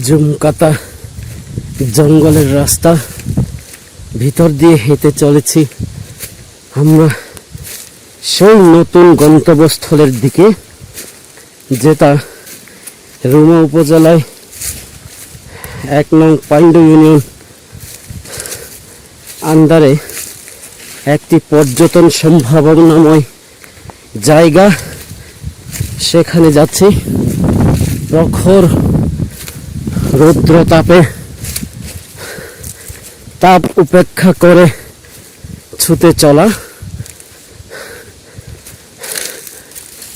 জুমকাতা জঙ্গলের রাস্তা। ভিতর দিয়ে হেঁটে চলেছি আমরা সেই নতুন গন্তব্যস্থলের দিকে, যেটা রুমা উপজেলায় এক নং পাণ্ডু ইউনিয়ন আন্ডারে একটি পর্যটন সম্ভাবনাময় জায়গা। সেখানে যাচ্ছি। প্রখর রৌদ্র তাপে তাপ উপেক্ষা করে ছুটে চলা।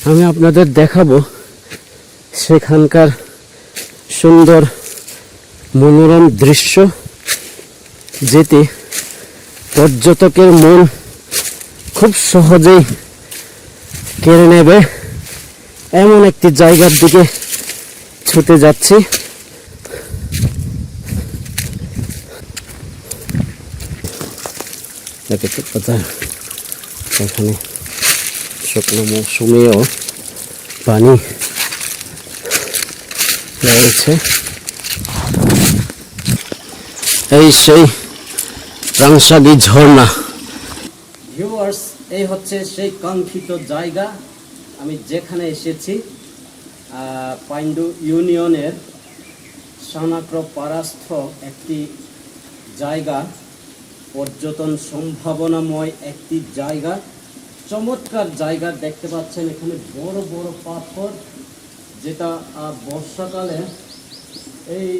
আমি আপনাদের দেখাবো সেখানকার সুন্দর মনোরম দৃশ্য, যেটি পর্যটকের মন খুব সহজেই কেড়ে নেবে। এমন একটি জায়গার দিকে ছুটে যাচ্ছি। কথা এখানে শুকনো মৌসুমেও পানি রয়েছে। এই সেই রাংসাগি ঝর্ণা। ভিউয়ার্স এই হচ্ছে সেই কাঙ্ক্ষিত জায়গা। আমি যেখানে এসেছি পাণ্ডু ইউনিয়নের সানাক্র পারাস্থ একটি জায়গা। পর্যটন সম্ভাবনাময় একটি জায়গা। চমৎকার জায়গা দেখতে পাচ্ছেন এখানে বড় বড় পাথর, যেটা বর্ষাকালে এই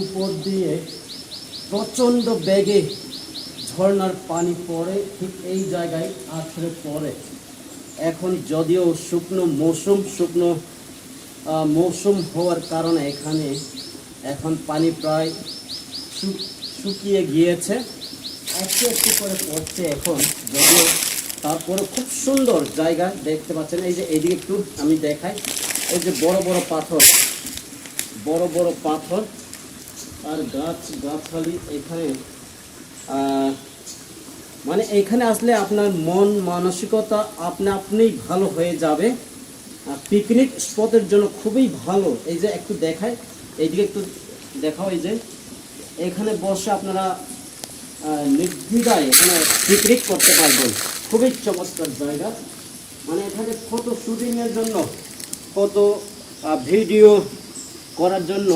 উপর দিয়ে প্রচণ্ড বেগে ঝর্নার পানি পড়ে, ঠিক এই জায়গায় আছড়ে পড়ে। এখন যদিও শুকনো মৌসুম শুকনো মৌসুম হওয়ার কারণে এখানে এখন পানি প্রায় শুকিয়ে গিয়েছে। একটু একটু করে পড়ছে এখন, যদিও তারপরে খুব সুন্দর জায়গা দেখতে পাচ্ছেন। এই যে এদিকে একটু আমি দেখাই। এই যে বড় বড় পাথর, বড় বড় পাথর আর গাছ, গাছালি এখানে মানে এখানে আসলে আপনার মন মানসিকতা আপনা আপনিই ভালো হয়ে যাবে। পিকনিক স্পটের জন্য খুবই ভালো। এই যে একটু দেখায় এইদিকে একটু দেখাও এই যে। এখানে বসে আপনারা নির্দ্বিধায় এখানে পিকনিক করতে পারবেন খুবই চমৎকার জায়গা। মানে এখানে ফটো শুটিংয়ের জন্য ফটো ভিডিও করার জন্য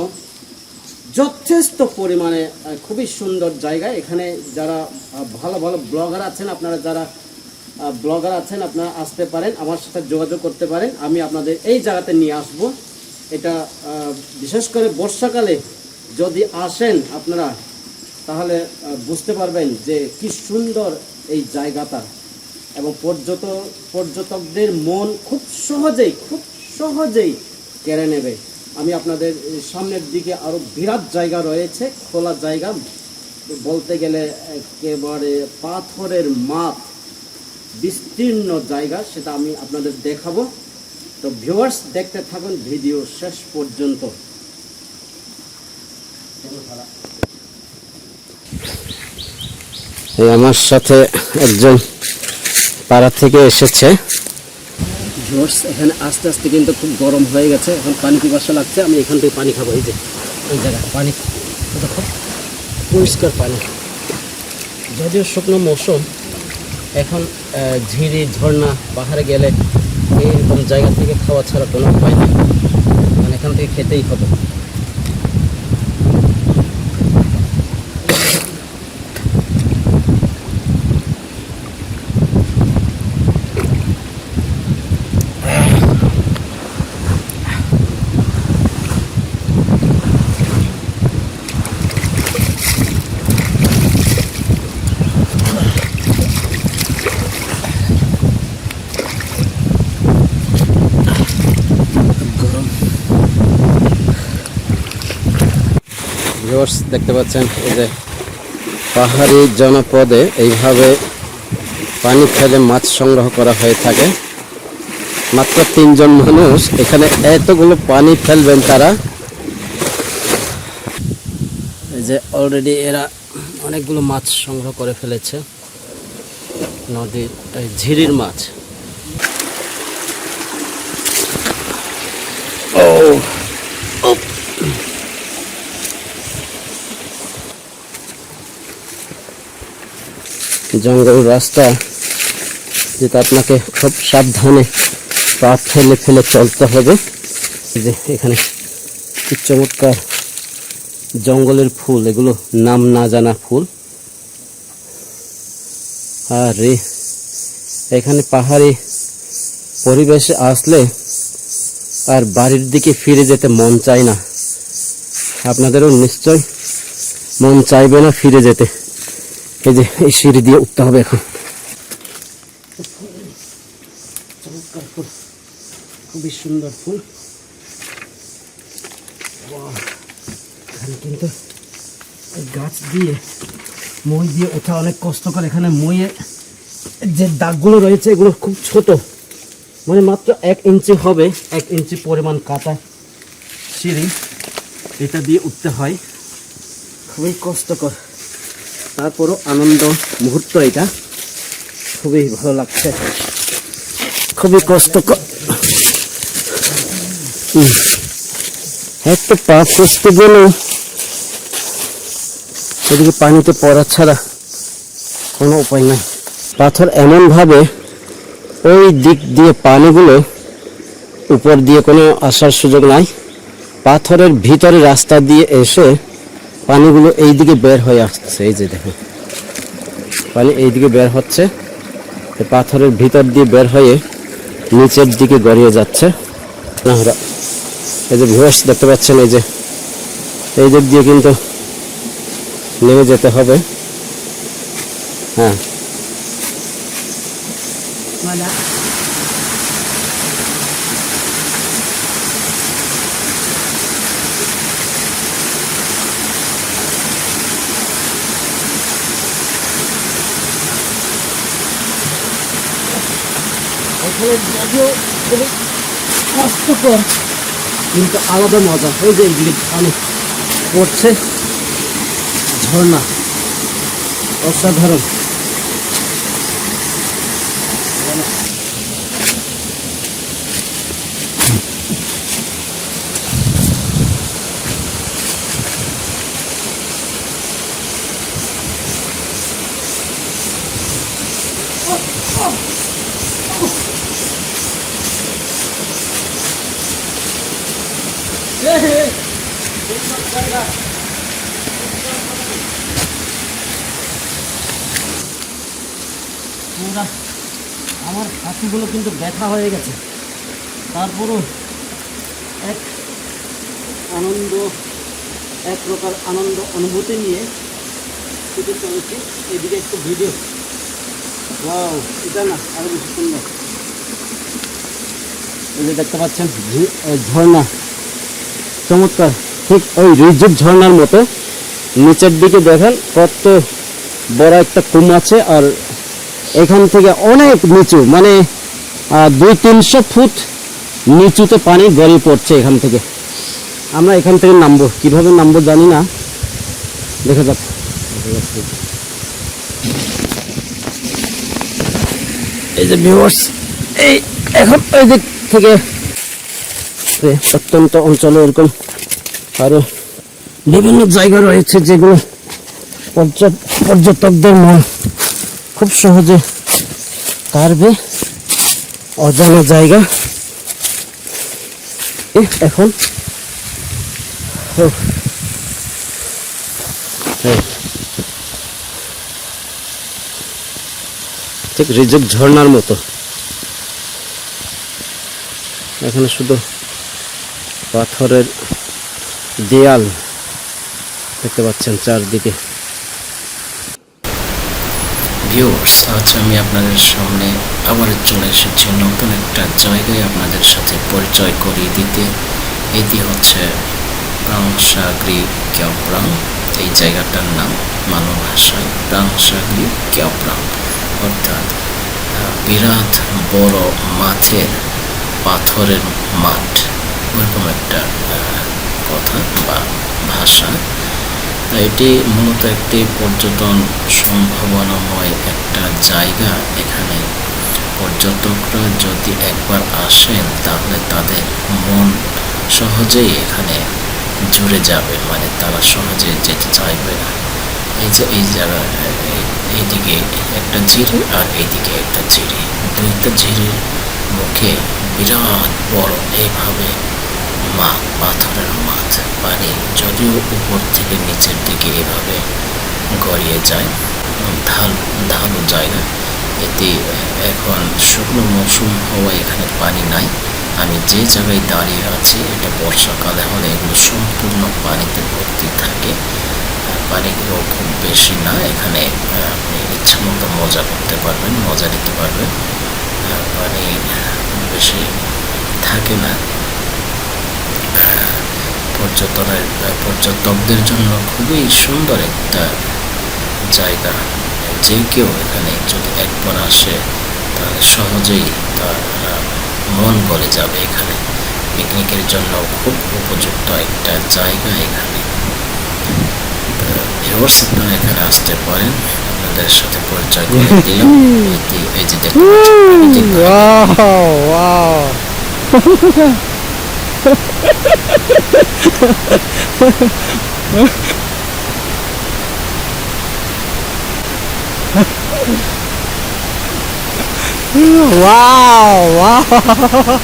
যথেষ্ট পরিমাণে খুবই সুন্দর জায়গা। এখানে যারা ভালো ভালো ব্লগার আছেন, আপনারা যারা ব্লগার আছেন, আপনারা আসতে পারেন, আমার সাথে যোগাযোগ করতে পারেন। আমি আপনাদের এই জায়গাতে নিয়ে আসব। এটা বিশেষ করে বর্ষাকালে যদি আসেন আপনারা তাহলে বুঝতে পারবেন যে কি সুন্দর এই জায়গাটা। এবং পর্যটক পর্যটকদের মন খুব সহজেই খুব সহজেই কেড়ে নেবে। আমি আপনাদের সামনের দিকে আরও বিরাট জায়গা রয়েছে, খোলা জায়গা। বলতে গেলে একেবারে পাথরের মাপ, বিস্তীর্ণ জায়গা, সেটা আমি আপনাদের দেখাবো। তো ভিউয়ার্স দেখতে থাকুন, ভিডিও শেষ পর্যন্ত। এই আমার সাথে একজন পাড়া থেকে এসেছে। এখানে আস্তে আস্তে কিন্তু খুব গরম হয়ে গেছে। এখন পানি পিপাসা লাগছে, আমি এখান থেকে পানি খাব, এই যে, এই জায়গায় পানি খুব পরিষ্কার পানি। যদিও শুকনো মৌসুম, এখন ঝিরি, ঝর্ণা, পাহাড়ে গেলে এইরকম জায়গা থেকে খাওয়া ছাড়া কোনো উপায় নেই। মানে এখান থেকে খেতেই হবে। ভিউয়ার্স দেখতে পাচ্ছেন এই যে পাহাড়ি জনপদে এইভাবে পানি ফেলে মাছ সংগ্রহ করা হয়ে থাকে। মাত্র তিনজন মানুষ এখানে এতগুলো পানি ফেলবেন তারা। এই যে অলরেডি এরা অনেকগুলো মাছ সংগ্রহ করে ফেলেছে। নদীর ঝিরির মাছ। জঙ্গল রাস্তা, যেটা আপনাকে খুব সাবধানে পা ফেলে ফেলে চলতে হবে। যে এখানে কি চমৎকার জঙ্গলের ফুল, এগুলো নাম না জানা ফুল। আরে, এখানে পাহাড়ি পরিবেশে আসলে আর বাড়ির দিকে ফিরে যেতে মন চায় না। আপনাদেরও নিশ্চয় মন চাইবে না ফিরে যেতে। এই যে, এই সিঁড়ি দিয়ে উঠতে হবে এখন। খুবই সুন্দর ফুল। এখানে কিন্তু গাছ দিয়ে, মই দিয়ে ওঠা অনেক কষ্টকর। এখানে মইয়ে যে দাগগুলো রয়েছে, এগুলো খুব ছোট। মানে মাত্র এক ইঞ্চি হবে, এক ইঞ্চি পরিমাণ কাটা সিঁড়ি। এটা দিয়ে উঠতে হয়। খুবই কষ্টকর। তারপরও আনন্দ মুহূর্ত এটা। খুবই ভালো লাগছে। খুবই কষ্টকর। একটা পা কষতে গেলে। এদিকে পানিতে পড়া ছাড়া কোনো উপায় নাই। পাথর এমনভাবে ওই দিক দিয়ে পানিগুলো উপর দিয়ে কোনো আসার সুযোগ নাই। পাথরের ভিতরে রাস্তা দিয়ে এসে পানিগুলো এই দিকে বের হয়ে আসছে এই যে দেখুন। পানি এই দিকে বের হচ্ছে পাথরের ভিতর দিয়ে বের হয়ে নিচের দিকে গড়িয়ে যাচ্ছে। এই যে ভিউয়ার্স দেখতে পাচ্ছেন, এই যে, এই দিক দিয়ে কিন্তু নেমে যেতে হবে। হ্যাঁ। এখানে যদিও কষ্টকর। কিন্তু আলাদা মজা। ওই যে এইদিকে পানি পড়ছে ঝর্ণা। অসাধারণ। পুরা আমার হাতিগুলো কিন্তু ব্যথা হয়ে গেছে। তারপরও এক আনন্দ, এক প্রকার আনন্দ অনুভূতি নিয়ে শুধু চলছি। এদিকে একটু ভিডিও। ওয়াও, এটা না আরও বেশি সুন্দর। এই যে দেখতে পাচ্ছেন ঝর্ণা। চমৎকার। ঠিক ওই রিজিপ ঝর্ণার মতো। নিচের দিকে দেখেন কত বড় একটা কুম আছে আর এখান থেকে অনেক নিচু মানে দুই তিনশো ফুট নিচুতে পানি গড়িয়ে পড়ছে এখান থেকে। আমরা এখান থেকে নামবো। কীভাবে নামবো জানি না। দেখা যাক। এই যে ভিউয়ার্স এই এখন ওই দিক থেকে এ প্রত্যন্ত অঞ্চলে এরকম আরও বিভিন্ন জায়গা রয়েছে যেগুলো পর্যট- পর্যটকদের মন খুব সহজে পারবে অজানা জায়গা। এখন। ঠিক রিজুক ঝর্ণার মতো। এখানে শুধু পাথরের দেয়াল দেখতে পাচ্ছেন চারদিকে। ভিউয়ার্স আজ আমি আপনাদের সামনে আবার চলে এসেছি নতুন একটা জায়গায় আপনাদের সাথে পরিচয় করিয়ে দিতে। এটি হচ্ছে প্রাংসাগ্রি ক্যাপ্রাং এই জায়গাটার নাম মানব ভাষায় প্রাংসাগ্রি ক্যাপ্রাং অর্থাৎ বিরাট বড় মাঠের পাথরের মাঠ। ওরকম একটা কথা বা ভাষা। এটি মূলত একটি পর্যটন সম্ভাবনাময় একটা জায়গা। এখানে পর্যটকরা যদি একবার আসেন, তাহলে তাদের মন সহজেই এখানে জুড়ে যাবে মানে তারা সহজে যেতে চাইবে না। এই যে, এই জায়গা এইদিকে একটা ঝিরি আর এইদিকে একটা ঝিরি। দুইটা ঝিরির মুখে বিরাট বড় এইভাবে মাঠ পাথরের মাছ পানি যদিও উপর থেকে নিচের দিকে এভাবে গড়িয়ে যায় ঢাল ঢালু জায়গা এতে এখন শুকনো মৌসুম হওয়ায় এখানে পানি নাই। আমি যে জায়গায় দাঁড়িয়ে আছি, এটা বর্ষাকালে হলে এগুলো সম্পূর্ণ পানিতে ভর্তি থাকে। পানিগুলো খুব বেশি না, এখানে আপনি ইচ্ছা মতো মজা করতে পারবেন, মজা নিতে পারবেন। পানি বেশি থাকে না। পর্যটনের পর্যটকদের জন্য খুবই সুন্দর একটা জায়গা। যে কেউ এখানে যদি একবার আসে তাহলে সহজেই তার মন বলে যাবে এখানে। পিকনিকের জন্য খুব উপযুক্ত একটা জায়গা এখানে। ভিউয়ার্স আপনারা এখানে আসতে পারেন। আপনাদের সাথে পরিচয় করে দিলাম। এই যে- এই যে দেখতে পাচ্ছেন প্রাকৃতিক Wow, wow. wow, wow.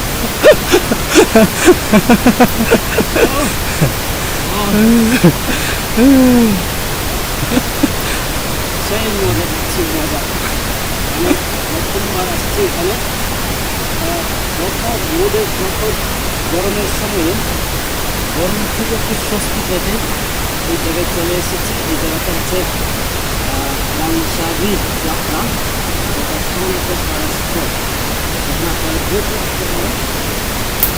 সেই মজা দিচ্ছি মজা আমি প্রথমবার আসছি এখানে গরমের সময়ে গরম থেকে একটু স্বস্তি পেতে এই জায়গায় চলে এসেছি, এই জায়গাটা হচ্ছে রামসাগি যাত্রা। এটা পাড়া স্পট। এখানে আপনারা কোনো পারেন।